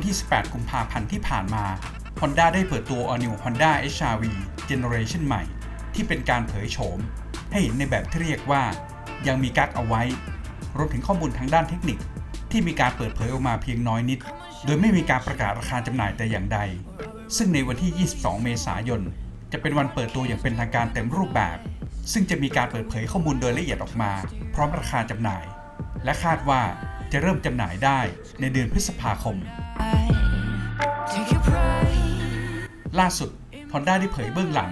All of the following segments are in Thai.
วันที่ 18 กุมภาพันธ์ที่ผ่านมา Honda ได้เปิดตัว All New Honda HR-V Generation ใหม่ ที่เป็นการเผยโฉม ให้เห็นในแบบที่เรียกว่ายังมีกักเอาไว้ รวมถึงข้อมูลทางด้านเทคนิค ที่มีการเปิดเผยออกมาเพียงน้อยนิด โดยไม่มีการประกาศราคาจำหน่ายแต่อย่างใด ซึ่งในวันที่ 22 เมษายน จะเป็นวันเปิดตัวอย่างเป็นทางการเต็มรูปแบบ ซึ่งจะมีการเปิดเผยข้อมูลโดยละเอียดออกมา พร้อมราคาจำหน่าย และคาดว่าจะเริ่มจำหน่ายได้ในเดือนพฤษภาคม ล่าสุด Honda ได้เผยเบื้องหลัง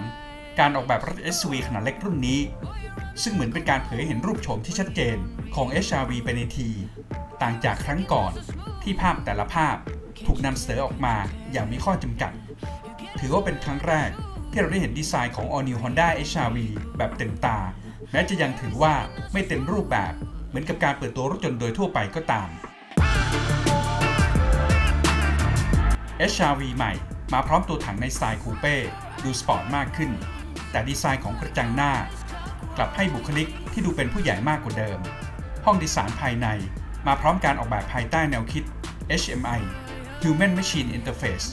การออกแบบรถ SUV ขนาดเล็กรุ่นนี้ ซึ่งเหมือนเป็นการเผยหเห็นรูปโฉมที่ชัดเจนของ HR-V ไปในที ต่างจากครั้งก่อนที่ภาพแต่ละภาพถูกนำเสนอออกมาอย่างมีข้อจำกัด ถือว่าเป็นครั้งแรกที่เราได้เห็นดีไซน์ของ All New Honda HR-V แบบเต็มตา แม้จะยังถือว่าไม่เต็มรูปแบบเหมือนกับการเปิดตัวรถยนต์โดยทั่วไปก็ตาม HR-V ใหม่ มาพร้อมตัวถังในสไตล์คูเป้ดูสปอร์ตมากขึ้น แต่ดีไซน์ของกระจังหน้า กลับให้บุคลิกที่ดูเป็นผู้ใหญ่มากกว่าเดิม ห้องโดยสารภายในมาพร้อมการออกแบบภายใต้แนวคิด HMI Human Machine Interface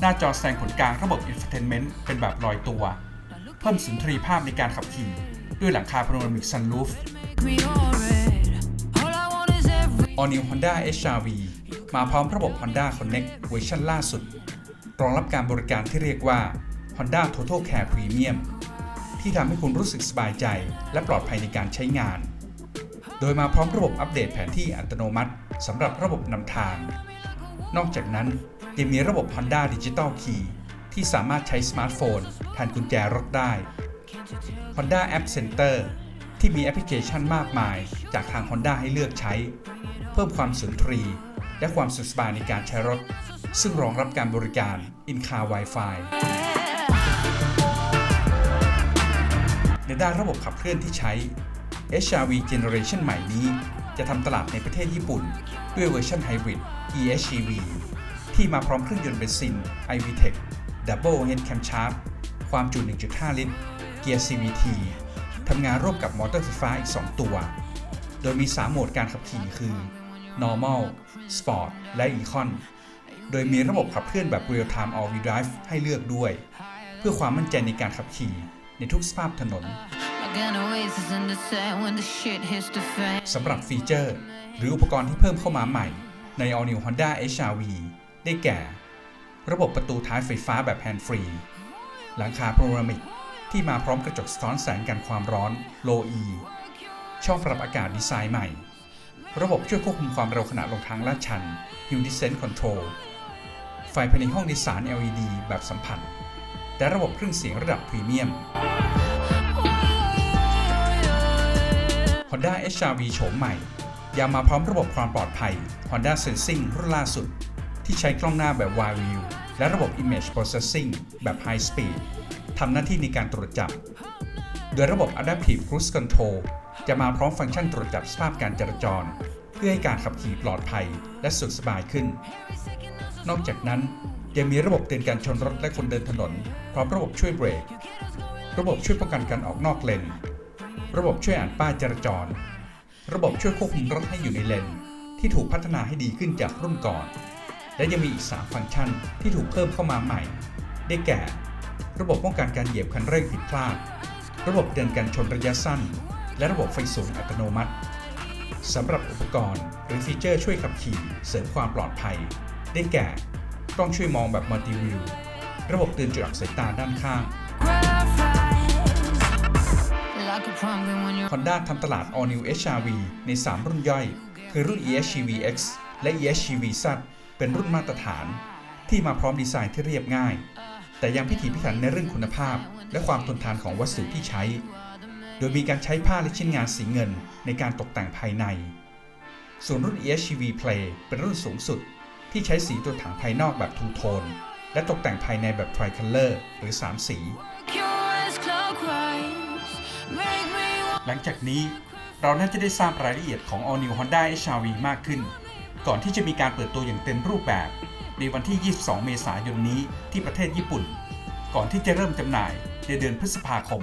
หน้าจอแสดงผลกลางระบบ Infotainment เป็นแบบลอยตัว เพิ่มสุนทรีภาพในการขับขี่ด้วยหลังคาพาโนรามิกซันรูฟ We all red. All I want is every. All New Honda HR-V มาพร้อมระบบ Honda Connect เวอร์ชันล่าสุด รองรับการบริการที่เรียกว่า Honda Total Care Premium ที่ทำให้คุณรู้สึกสบายใจ และปลอดภัยในการใช้งาน โดยมาพร้อมระบบอัปเดตแผนที่อัตโนมัติสำหรับระบบนำทาง นอกจากนั้นยังมีระบบ Honda Digital Key ที่สามารถใช้สมาร์ทโฟนแทนกุญแจรถได้ Honda App Center ที่มีแอปพลิเคชันมากมาย จากทาง Honda ให้เลือกใช้ เพิ่มความสุนทรี และความสุขสบายในการใช้รถ ซึ่งรองรับการบริการ In-Car Wi-Fi ในด้านระบบขับเคลื่อนที่ใช้ HR-V Generation ใหม่นี้ จะทำตลาดในประเทศญี่ปุ่น ด้วยเวอร์ชันไฮบริด EHEV ที่มาพร้อมเครื่องยนต์เบนซิน iVTEC Double Head Camshaft ความจุ 1.5 ลิตร เกียร์ CVT ทำงานร่วมกับมอเตอร์ไฟฟ้าอีก 2 ตัว โดยมี 3 โหมดการขับขี่คือ Normal Sport และ Econ โดยมีระบบขับเคลื่อนแบบ Real Time All Wheel Drive ให้เลือกด้วย เพื่อความมั่นใจในการขับขี่ในทุกสภาพถนนสำหรับฟีเจอร์ หรืออุปกรณ์ที่เพิ่มเข้ามาใหม่ ใน All New Honda HR-V ได้แก่ ระบบประตูท้ายไฟฟ้าแบบแฮนด์ฟรี หลังคาโปรรามิกที่มาพร้อมกระจกสะท้อนแสงกันความร้อน Low E ช่องปรับอากาศดีไซน์ใหม่ ระบบช่วยควบคุมความเร็วขณะลงทางลาดชัน Hill Descent Control ไฟภายในห้องโดยสาร LED แบบสัมผัส และระบบเครื่องเสียงระดับพรีเมียม Honda HR-V โฉมใหม่ ยังมาพร้อมระบบความปลอดภัย Honda Sensing รุ่นล่าสุด ที่ใช้กล้องหน้าแบบ Wide View และระบบ Image Processing แบบ High Speed ทำหน้าที่ในการตรวจจับ โดยระบบ Adaptive Cruise Control จะมาพร้อมฟังก์ชันตรวจจับสภาพการจราจร เพื่อให้การขับขี่ปลอดภัยและสุขสบายขึ้น นอกจากนั้นยังมีระบบเตือนการชนรถและคนเดินถนน พร้อมระบบช่วยเบรก ระบบช่วยป้องกันการออกนอกเลน ระบบช่วยอ่านป้ายจราจร ระบบช่วยควบคุมรถให้อยู่ในเลน ที่ถูกพัฒนาให้ดีขึ้นจากรุ่นก่อน และยังมีอีก 3 ฟังก์ชันที่ถูกเพิ่มเข้ามาใหม่ ได้แก่ ระบบป้องกันการเหยียบคันเร่งผิดพลาด ระบบเตือนการชนระยะสั้น และระบบไฟสูงอัตโนมัติสำหรับอุปกรณ์หรือฟีเจอร์ช่วยขับขี่เสริมความปลอดภัย ได้แก่ กล้องช่วยมองแบบมัลติวิว ระบบเตือนจุดอับสายตาด้านข้าง Honda ทำตลาด All New HR-V ใน 3 รุ่นย่อย คือรุ่น EHEV X และ EHEV Z เป็นรุ่นมาตรฐาน ที่มาพร้อมดีไซน์ที่เรียบง่าย แต่ยังพิถีพิถันในเรื่องคุณภาพ และความทนทานของวัสดุที่ใช้ โดยมีการใช้ผ้าและชิ้นงานสีเงินในการตกแต่งภายใน ส่วนรุ่น EHEV Play เป็นรุ่นสูงสุด ที่ใช้สีตัวถังภายนอกแบบทูโทน และตกแต่งภายในแบบ Tricolor หรือ 3 สี หลังจากนี้เราน่าจะได้ทราบรายละเอียดของ All New Honda HR-V มากขึ้น ก่อนที่จะมีการเปิดตัวอย่างเต็มรูปแบบ ในวันที่ 22 เมษายนนี้ที่ประเทศญี่ปุ่น ก่อนที่จะเริ่มจำหน่ายในเดือนพฤษภาคม